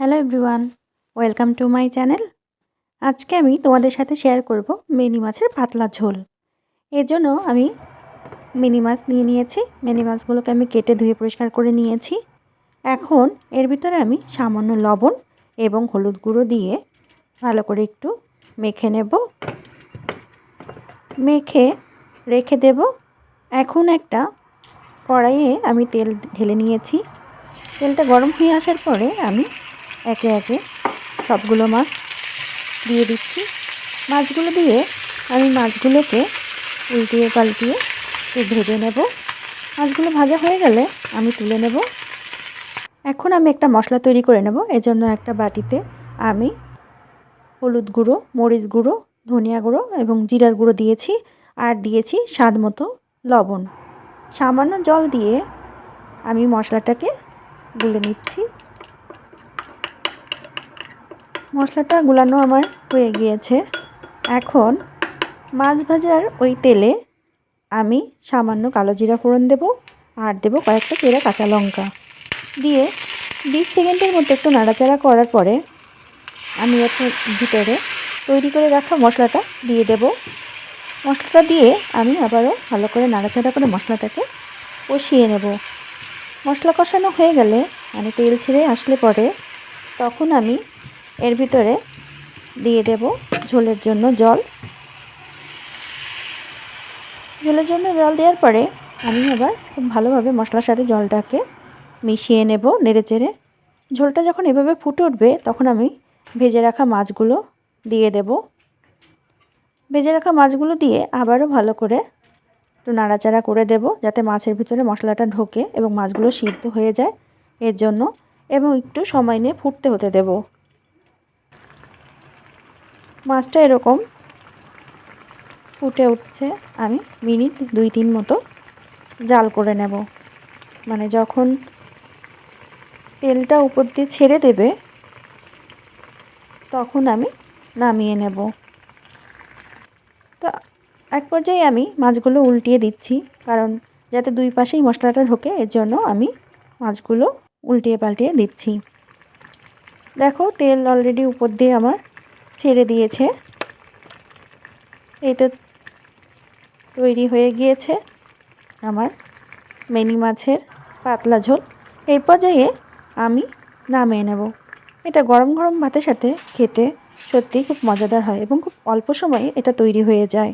Hello everyone welcome to my channel আজকে আমি তোমাদের সাথে শেয়ার করব মিনি মাছের পাতলা ঝোল। এর জন্য আমি মিনি মাছ নিয়ে নিয়েছি। মিনি মাছগুলোকে আমি কেটে ধুয়ে পরিষ্কার করে নিয়েছি। এখন এর ভিতরে আমি সামান্য লবণ এবং হলুদ গুঁড়ো দিয়ে ভালো করে একটু মেখে নেব। মেখে রেখে দেব। এখন একটা কড়াইয়ে আমি তেল ঢেলে নিয়েছি। তেলটা গরম হয়ে আসার পরে আমি একে একে সবগুলো মাছ দিয়ে দিচ্ছি। মাছগুলো দিয়ে আমি মাছগুলোকে উল্টিয়ে পাল্টিয়ে ভেজে নেব। মাছগুলো ভাজা হয়ে গেলে আমি তুলে নেব। এখন আমি একটা মশলা তৈরি করে নেব। এজন্য একটা বাটিতে আমি হলুদ গুঁড়ো, মরিচ গুঁড়ো, ধনিয়া গুঁড়ো এবং জিরার গুঁড়ো দিয়েছি আর দিয়েছি স্বাদ মতো লবণ। সামান্য জল দিয়ে আমি মশলাটাকে গুলে নিচ্ছি। মশলাটা গুলানো আমার হয়ে গিয়েছে। এখন মাছ ভাজার ওই তেলে আমি সামান্য কালো জিরা ফোড়ন দেব আর দেব কয়েকটা চেরা কাঁচা লঙ্কা। দিয়ে বিশ সেকেন্ডের মধ্যে একটু নাড়াচাড়া করার পরে আমি এর ভিতরে তৈরি করে রাখা মশলাটা দিয়ে দেব। মশলাটা দিয়ে আমি আবারও ভালো করে নাড়াচাড়া করে মশলাটাকে কষিয়ে নেব। মশলা কষানো হয়ে গেলে মানে তেল ছেড়ে আসলে পরে তখন আমি এর ভিতরে দিয়ে দেব ঝোলের জন্য জল। ঝোলের জন্য জল দেওয়ার পরে আমি আবার খুব ভালোভাবে মশলার সাথে জলটাকে মিশিয়ে নেব নেড়ে চেড়ে ঝোলটা যখন এভাবে ফুটে উঠবে, তখন আমি ভেজে রাখা মাছগুলো দিয়ে দেব। ভেজে রাখা মাছগুলো দিয়ে আবারও ভালো করে একটু নাড়াচাড়া করে দেব, যাতে মাছের ভিতরে মশলাটা ঢোকে এবং মাছগুলো সিদ্ধ হয়ে যায় এর জন্য, এবং একটু সময় নিয়ে ফুটতে হতে দেব। মাছটা এরকম ফুটে উঠছে। আমি মিনিট দুই তিন মতো জাল করে নেব। মানে যখন তেলটা উপর দিয়ে ছেড়ে দেবে, তখন আমি নামিয়ে নেব। তো এক পর্যায়ে আমি মাছগুলো উল্টিয়ে দিচ্ছি, কারণ যাতে দুই পাশেই মশলাটা ঢোকে, এর জন্য আমি মাছগুলো উল্টিয়ে পাল্টিয়ে দিচ্ছি। দেখো, তেল অলরেডি উপর দিয়ে আমার ছেড়ে দিয়েছে। এটা তৈরি হয়ে গিয়েছে আমার মেনি মাছের পাতলা ঝোল। এই পর্যায়ে আমি নামিয়ে নেব। এটা গরম গরম ভাতের সাথে খেতে সত্যি খুব মজাদার হয় এবং খুব অল্প সময়ে এটা তৈরি হয়ে যায়।